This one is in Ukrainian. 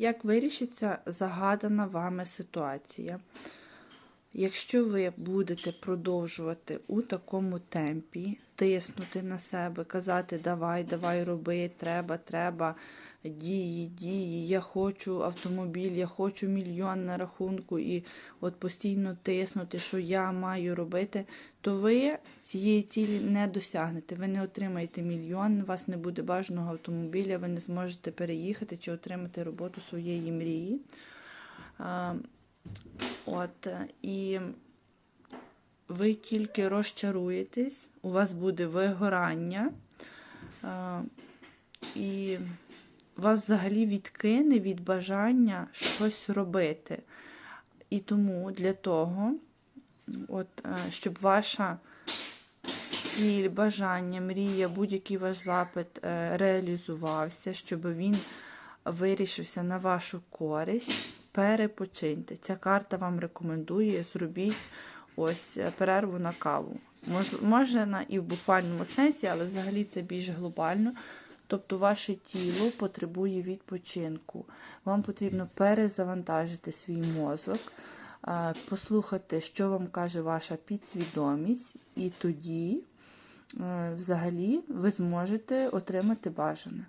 як вирішиться загадана вами ситуація. Якщо ви будете продовжувати у такому темпі, тиснути на себе, казати давай, давай роби, треба, треба, дії, дії, я хочу автомобіль, я хочу мільйон на рахунку, і от постійно тиснути, що я маю робити, то ви цієї цілі не досягнете. Ви не отримаєте мільйон, у вас не буде бажаного автомобіля, ви не зможете переїхати чи отримати роботу своєї мрії. А, От, і ви тільки розчаруєтесь, у вас буде вигорання, е, і вас взагалі відкине від бажання щось робити. І тому для того, от, е, щоб ваша ціль, бажання, мрія, будь-який ваш запит е, реалізувався, щоб він вирішився на вашу користь, перепочиньте. Ця карта вам рекомендує, зробіть ось е, перерву на каву. Мож- Можна і в буквальному сенсі, але взагалі це більш глобально. Тобто ваше тіло потребує відпочинку. Вам потрібно перезавантажити свій мозок, послухати, що вам каже ваша підсвідомість, і тоді е, взагалі ви зможете отримати бажане.